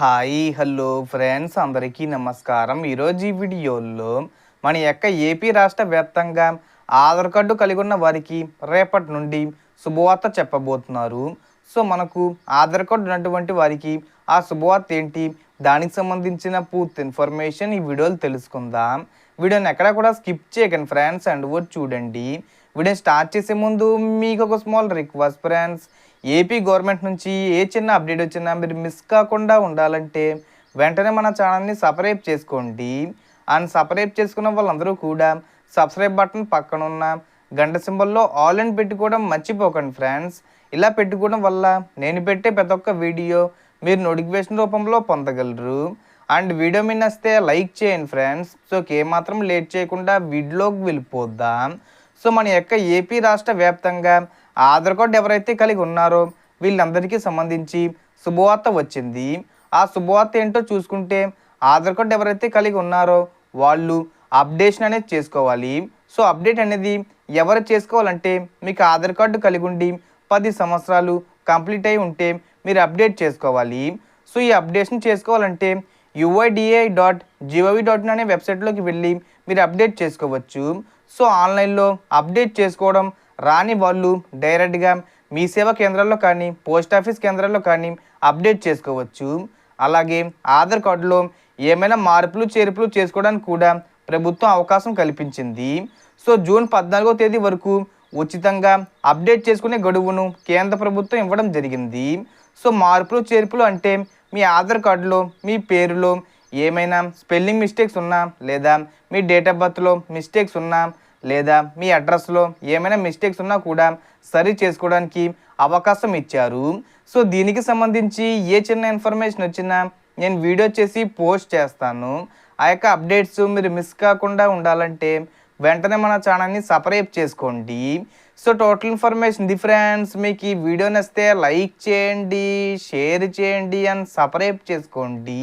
Hi hello friends అందరికీ నమస్కారం. ఈరోజు ఈ వీడియోలో మన యొక్క ఏపీ రాష్ట్ర వ్యాప్తంగా ఆధార్ కార్డు కలిగి ఉన్న వారికి రేపటి నుండి శుభవార్త చెప్పబోతున్నారు. సో మనకు ఆధార్ కార్డు ఉన్నటువంటి వారికి ఆ శుభవార్త ఏంటి? దానికి సంబంధించిన పూర్తి ఇన్ఫర్మేషన్ ఈ వీడియోలు తెలుసుకుందాం. వీడియోని ఎక్కడ కూడా స్కిప్ చేయకండి ఫ్రెండ్స్ అండ్ వర్డ్ చూడండి. వీడియో స్టార్ట్ చేసే ముందు మీకు ఒక small request friends AP government నుంచి ఏ చిన్న అప్డేట్ వచ్చినా మీరు మిస్ కాకుండా ఉండాలంటే వెంటనే మన ఛానల్ని సబ్స్క్రైబ్ చేసుకోండి. అండ్ సబ్స్క్రైబ్ చేసుకున్న వాళ్ళందరూ కూడా సబ్స్క్రైబ్ బటన్ పక్కన ఉన్న గంట సింబల్లో ఆల్ అండ్ పెట్టుకోవడం మర్చిపోకండి ఫ్రెండ్స్ ఇలా పెట్టుకోవడం వల్ల నేను పెట్టే ప్రతి ఒక్క వీడియో మీరు నోటిఫికేషన్ రూపంలో పొందగలరు. అండ్ వీడియో మీ వస్తే లైక్ చేయండి ఫ్రెండ్స్ సో ఏమాత్రం లేట్ చేయకుండా వీడియోకి వెళ్ళిపోద్దాం సో మన యొక్క ఏపీ రాష్ట్ర వ్యాప్తంగా ఆధార్ కార్డు ఎవరైతే కలిగి ఉన్నారో వీళ్ళందరికీ సంబంధించి శుభవార్త వచ్చింది. ఆ శుభవార్త ఏంటో చూసుకుంటే ఆధార్ కార్డు ఎవరైతే కలిగి ఉన్నారో వాళ్ళు అప్డేషన్ అనేది చేసుకోవాలి. సో అప్డేట్ అనేది ఎవరు చేసుకోవాలంటే మీకు ఆధార్ కార్డు కలిగి ఉండి పది సంవత్సరాలు కంప్లీట్ అయి ఉంటే మీరు అప్డేట్ చేసుకోవాలి. సో ఈ అప్డేషన్ చేసుకోవాలంటే యుఐడిఐ డాట్ జీఓవి డాట్ అనే వెబ్సైట్లోకి వెళ్ళి మీరు అప్డేట్ చేసుకోవచ్చు. సో ఆన్లైన్లో అప్డేట్ చేసుకోవడం రాని వాళ్ళు డైరెక్ట్గా మీ సేవా కేంద్రాల్లో కానీ పోస్ట్ ఆఫీస్ కేంద్రాల్లో కానీ అప్డేట్ చేసుకోవచ్చు. అలాగే ఆధార్ కార్డులో ఏమైనా మార్పులు చేర్పులు చేసుకోవడానికి కూడా ప్రభుత్వం అవకాశం కల్పించింది. సో జూన్ పద్నాలుగో తేదీ వరకు ఉచితంగా అప్డేట్ చేసుకునే గడువును కేంద్ర ప్రభుత్వం ఇవ్వడం జరిగింది. సో మార్పులు చేర్పులు అంటే మీ ఆధార్ కార్డులో మీ పేరులో ఏమైనా స్పెల్లింగ్ మిస్టేక్స్ ఉన్నా లేదా మీ డేట్ ఆఫ్ బర్త్లో మిస్టేక్స్ ఉన్నా లేదా మీ అడ్రస్లో ఏమైనా మిస్టేక్స్ ఉన్నా కూడా సరి చేసుకోవడానికి అవకాశం ఇచ్చారు. సో దీనికి సంబంధించి ఏ చిన్న ఇన్ఫర్మేషన్ వచ్చినా నేను వీడియో చేసి పోస్ట్ చేస్తాను. ఆ యొక్క అప్డేట్స్ మీరు మిస్ కాకుండా ఉండాలంటే వెంటనే మన ఛానల్ని సపరేట్ చేసుకోండి. So total information the friends మీకు ఈ వీడియో నచ్చితే లైక్ చేయండి షేర్ చేయండి అండ్ సపరేట్ చేసుకోండి.